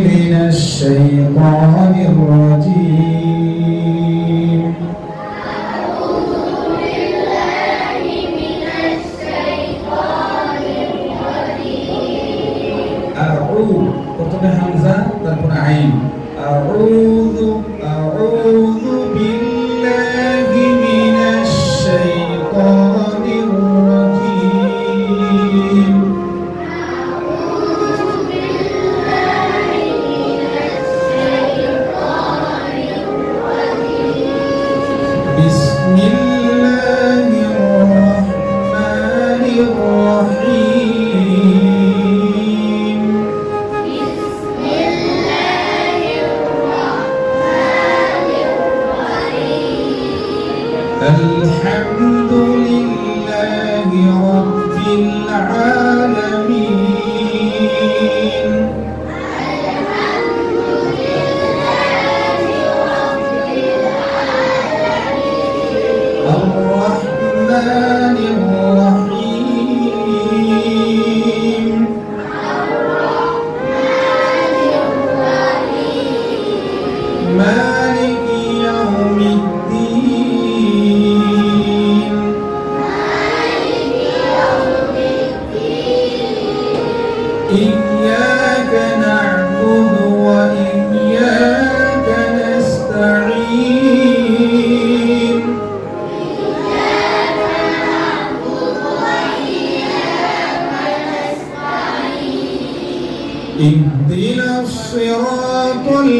من الشيطان الرجيم. أعوذ بالله من الشيطان الرجيم أعوذ قطب همزة تكون عين أعوذ أعوذ بالله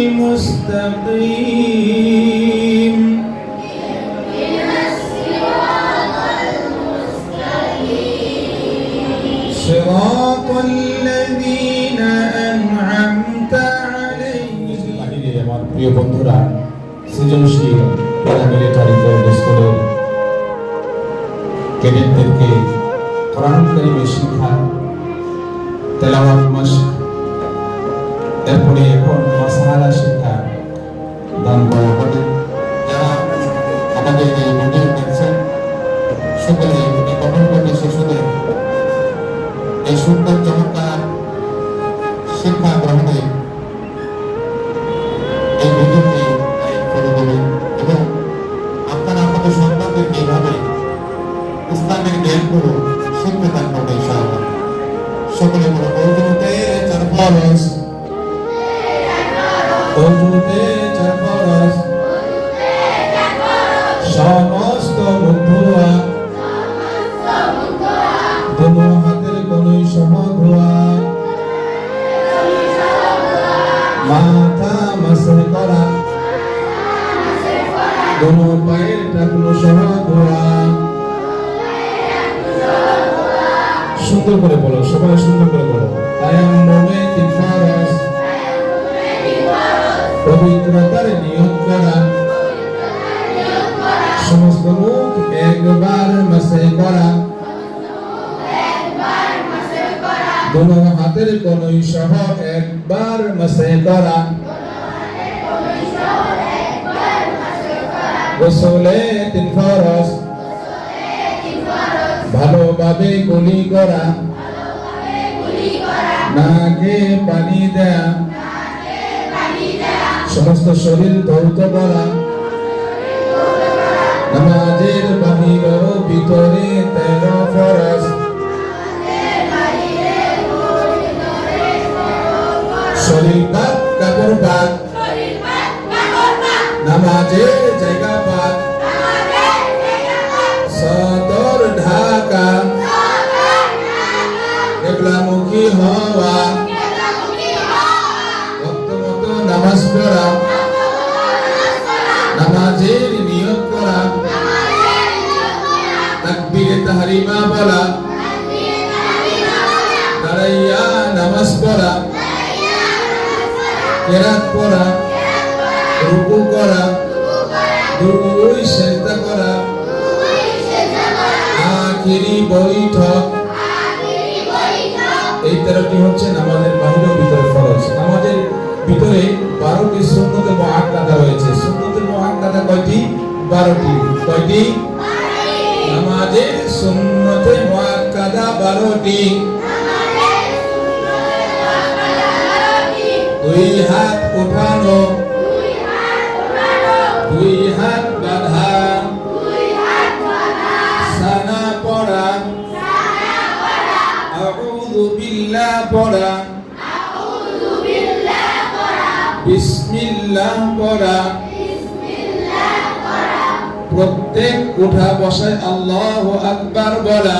المستقيم صراط الذين أنعمت عليهم বাহিরে আমার প্রিয় বন্ধুরা সৃজনশীল প্যারামিলিটারি গোল্ড স্কুলের ক্যাডেটদেরকে কোরআন কারিমের শিক্ষা তেলাওয়াত মাস্ক এরপরে এখন মাসালা শিক্ষা দান করা হবে, যারা আমাদের এই ভিডিও দেখছেন, সকলে এই কঠোর করে শিশুদের এই সুন্দর চমৎকার শিক্ষা গ্রহণে এই ভিডিওটি করে দেবেন এবং আপনারা আমাদের সন্তানদেরকে এইভাবে ইসলামের জ্ঞানগুলো শিখতে থাকবেন ইনশাআল্লাহ। সকলে বলো অজুতে চার ফরজ অজুতে চার ফরজ সমস্ত বন্ধুয়া দোনো হাতের কোনই সহ ধোয়া মাথা মাসে করা দোনো পায়ের টাকলো সহ ধোয়া সুন্দর করে বলো, সবাই সুন্দর করে বলো। তায়াম্মুমে করা। সমস্ত মুখ একবার মাসে করা। দোনো হাতের কোনই সহ একবার মাসে করা। গোসলে তিন ফরজ। ভালোভাবে গুলি করা। নাকে পানি দেয়া। সমস্ত শরীর ধৌত করা। নামাজের বাহির ভিতরে তেরো ফরজ শরীর পাক কাপড় পাক নামাজের জায়গা পাক কেরাত পড়া রুকু করা, দুই সেজদা করা, আখিরি বৈঠক। এই তেরোটি হচ্ছে নামাজের বাহির ভিতরে ফরজ। নামাজের ভিতরে বারোটি সুন্নতে মহাক্কাদা রয়েছে। সুন্নতে মহাক্কাদা কয়টি? বারোটি। কয়টি? নামাজের সুন্নতে মহাক্কাদা বারোটি। দুই হাত উঠানো। দুই হাত বাঁধা। সানা পড়া। আউযু বিল্লাহ পড়া। বিসমিল্লাহ পড়া। প্রত্যেক উঠা বসায় আল্লাহ আকবার বলা।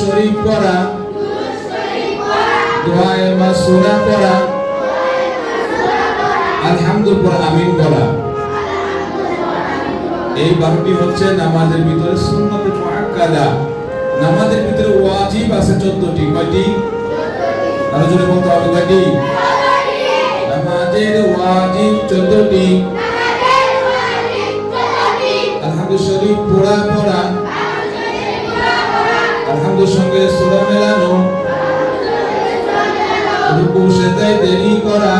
শরীফ পড়া। দোয়ায়ে মাসুরা আলহামদুলিল্লাহ আমিন এই বারোটি হচ্ছে নামাজের ভিতরে মুআক্কাদা। নামাজের ভিতরে ওয়াজিব আছে 14টি কয়টি? আরও বলতে কয়টি? নামাজের ওয়াজিব 14টি আলহামদুলিল্লাহ সঙ্গে সূরা মেলানো। রুকু দেরি করা।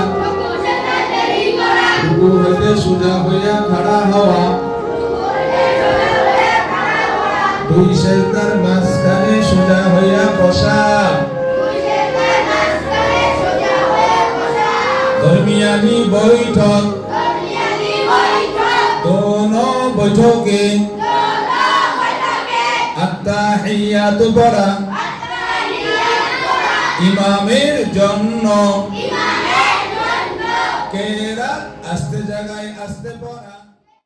রুকু হইতে সোজা হইয়া খাড়া হওয়া। দুই সেজদার মাঝখানে সোজা হইয়া বসা। দরমিয়ানি বৈঠক। দোনো বৈঠকে। আত্তাহিয়াত পড়া। ইমামের জন্য। কেরা আস্তে জায়গায় আস্তে